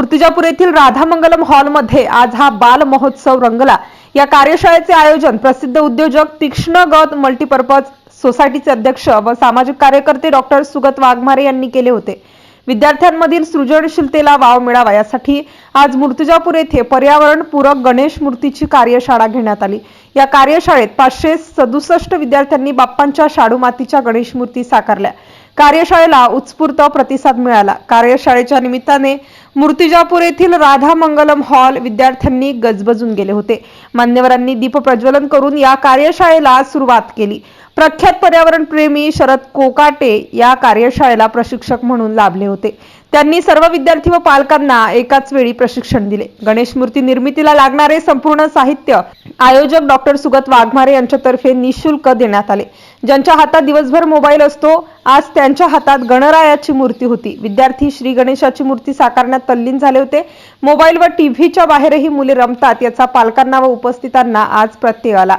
मूर्तिजापूर येथील राधामंगलम हॉलमध्ये आज हा बाल महोत्सव रंगला. या कार्यशाळेचे आयोजन प्रसिद्ध उद्योजक तीक्ष्ण गत मल्टीपर्पज सोसायटीचे अध्यक्ष व सामाजिक कार्यकर्ते डॉक्टर सुगत वाघमारे यांनी केले होते. विद्यार्थ्यांमधील सृजनशीलतेला वाव मिळावा यासाठी आज मूर्तिजापूर येथे पर्यावरण पूरक गणेश मूर्तीची कार्यशाळा घेण्यात आली. या कार्यशाळेत पाचशे सदुसष्ट विद्यार्थ्यांनी बाप्पांच्या शाडू मातीच्या गणेश मूर्ती साकारल्या. कार्यशाळेला उत्स्फूर्त प्रतिसाद मिळाला. कार्यशाळेच्या निमित्ताने मूर्तिजापूर येथील राधा मंगलम हॉल विद्यार्थ्यांनी गजबजून गेले होते. मान्यवरांनी दीप प्रज्वलन करून या कार्यशाळेला सुरुवात केली. प्रख्यात पर्यावरण प्रेमी शरद कोकाटे या कार्यशाळेला प्रशिक्षक म्हणून लाभले होते. त्यांनी सर्व विद्यार्थी व पालकांना एकाच वेळी प्रशिक्षण दिले. गणेश मूर्ती निर्मितीला लागणारे संपूर्ण साहित्य आयोजक डॉक्टर सुगत वाघमारे यांच्यातर्फे निशुल्क देण्यात आले. ज्यांच्या हातात दिवसभर मोबाईल असतो आज त्यांच्या हातात गणरायाची मूर्ती होती. विद्यार्थी श्री गणेशाची मूर्ती साकारण्यात तल्लीन झाले होते. मोबाईल व टीव्हीच्या बाहेरही मुले रमतात याचा पालकांना व उपस्थितांना आज प्रत्यय आला.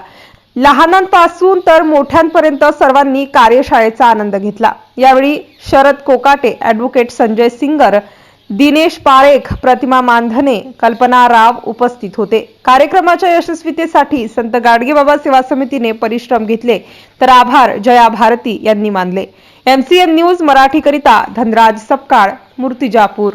लहानांपासून तर मोठ्यांपर्यंत सर्वांनी कार्यशाळेचा आनंद घेतला. यावेळी शरद कोकाटे ॲडव्होकेट संजय सिंगर दिनेश पारेख प्रतिमा मानधने कल्पना राव उपस्थित होते. कार्यक्रमाच्या यशस्वीतेसाठी संत गाडगेबाबा सेवा समितीने परिश्रम घेतले. तर आभार जया भारती यांनी मानले. एमसीएन न्यूज मराठीकरिता धनराज सपकाळ मूर्तिजापूर.